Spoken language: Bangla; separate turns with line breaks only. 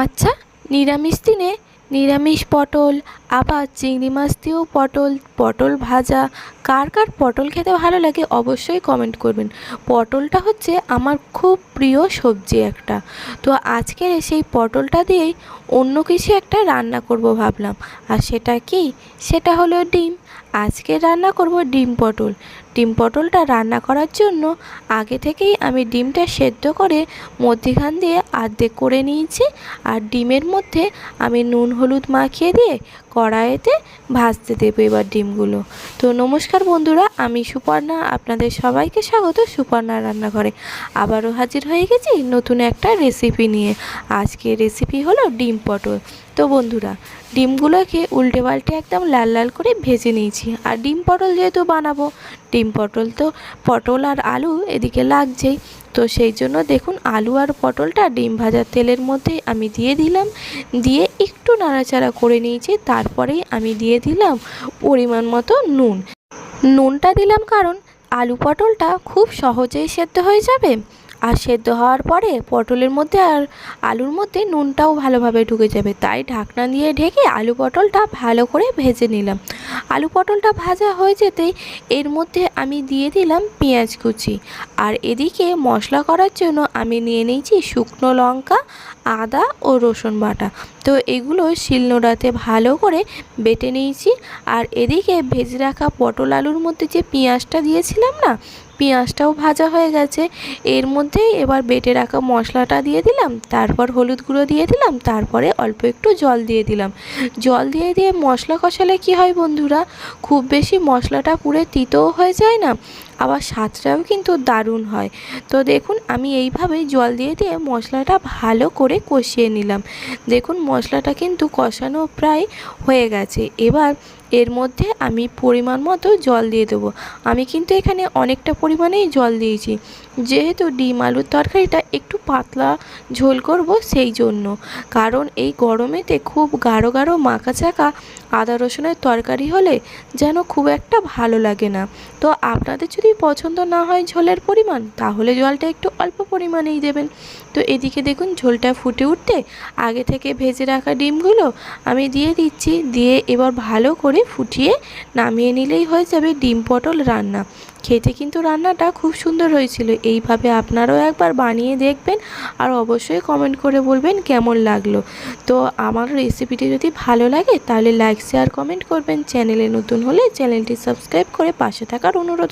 আচ্ছা নিরামিষ দিনে নিরামিষ পটল, আবার চিংড়ি মাছ দিয়েও পটল পটল ভাজা, কার কার পটল খেতে ভালো লাগে অবশ্যই কমেন্ট করবেন। পটলটা হচ্ছে আমার খুব প্রিয় সবজি একটা। তো আজকের সেই পটলটা দিয়েই অন্য কিছু একটা রান্না করব ভাবলাম। আর সেটা কি? সেটা হলো ডিম। আজকে রান্না করব ডিম পটল। ডিম পটলটা রান্না করার জন্য আগে থেকেই আমি ডিমটা সেদ্ধ করে মধ্যিখান দিয়ে আর্ধেক করে নিয়েছি আর ডিমের মধ্যে আমি নুন, হলুদ মাখিয়ে দিয়ে কড়াইতে ভাজতে দেবো এবার ডিমগুলো। তো নমস্কার বন্ধুরা, আমি সুপর্ণা, আপনাদের সবাইকে স্বাগত সুপর্ণা রান্নাঘরে। আবারও হাজির হয়ে গেছি নতুন একটা রেসিপি নিয়ে। আজকে রেসিপি হলো ডিম পটল। তো বন্ধুরা, ডিমগুলোকে উল্টে পাল্টে একদম লাল লাল করে ভেজে নিয়েছি। আর ডিম পটল যেহেতু বানাবো, ডিম পটল তো পটল আর আলু এদিকে লাগছেই। তো সেই জন্য দেখুন, আলু আর পটলটা ডিম ভাজার তেলের মধ্যে আমি দিয়ে দিলাম। দিয়ে একটু নাড়াচাড়া করে নিয়েছি, তারপরেই আমি দিয়ে দিলাম পরিমাণ মতো নুন। নুনটা দিলাম কারণ আলু পটলটা খুব সহজেই সেদ্ধ হয়ে যাবে। আর সেদ্ধ হওয়ার পরে পটলের মধ্যে আর আলুর মধ্যে নুনটাও ভালোভাবে ঢুকে যাবে। তাই ঢাকনা দিয়ে ঢেকে আলু পটলটা ভালো করে ভেজে নিলাম। আলু পটলটা ভাজা হয়ে যেতেই এর মধ্যে আমি দিয়ে দিলাম পেঁয়াজ কুচি। আর এদিকে মশলা করার জন্য আমি নিয়ে নিয়েছি শুকনো লঙ্কা আদা ও রসুন বাটা। তো এগুলো শিলনোড়াতে ভালো করে বেটে নিয়েছি। আর এদিকে ভেজে রাখা পটল আলুর মধ্যে যে পেঁয়াজটা দিয়েছিলাম না, পেঁয়াজটাও ভাজা হয়ে গেছে। এর মধ্যেই এবার বেটে রাখা মশলাটা দিয়ে দিলাম, তারপর হলুদ গুঁড়ো দিয়ে দিলাম, তারপরে অল্প একটু জল দিয়ে দিলাম। জল দিয়ে দিয়ে মশলা কষালে কি হয় বন্ধুরা, খুব বেশি মশলাটা পুড়ে তিতও হয়ে যায় না। আবার স্বাদটাও কিন্তু দারুণ হয়। তো দেখুন, আমি এইভাবে জল দিয়ে দিয়ে মশলাটা ভালো করে কষিয়ে নিলাম। দেখুন, মশলাটা কিন্তু কষানো প্রায় হয়ে গেছে। এবার এর মধ্যে আমি পরিমাণ মতো জল দিয়ে দেবো। আমি কিন্তু এখানে অনেকটা পরিমাণেই জল দিয়েছি। যেহেতু ডিম আলুর তরকারিটা একটু পাতলা ঝোল করব সেই জন্য। কারণ এই গরমেতে খুব গাঢ় গাঢ় মাখা চাকা আদা রসুনের তরকারি হলে যেন খুব একটা ভালো লাগে না। তো আপনাদের যদি পছন্দ না হয় ঝোলের পরিমাণ, তাহলে জলটা একটু অল্প পরিমাণেই দেবেন। তো এদিকে দেখুন ঝোলটা ফুটে উঠতে আগে থেকে ভেজে রাখা ডিমগুলো আমি দিয়ে দিচ্ছি, দিয়ে এবার ভালো করে ফুটিয়ে নামিয়ে নিলেই হয়ে যাবে ডিম পটল রান্না। খেতে কিন্তু রান্নাটা খুব সুন্দর হয়েছিল। এইভাবে আপনারাও একবার বানিয়ে দেখবেন আর অবশ্যই কমেন্ট করে বলবেন কেমন লাগল। তো আমার রেসিপিটি যদি ভালো লাগে তাহলে লাইক শেয়ার কমেন্ট করবেন। চ্যানেলে নতুন হলে চ্যানেলটি সাবস্ক্রাইব করে পাশে থাকার অনুরোধ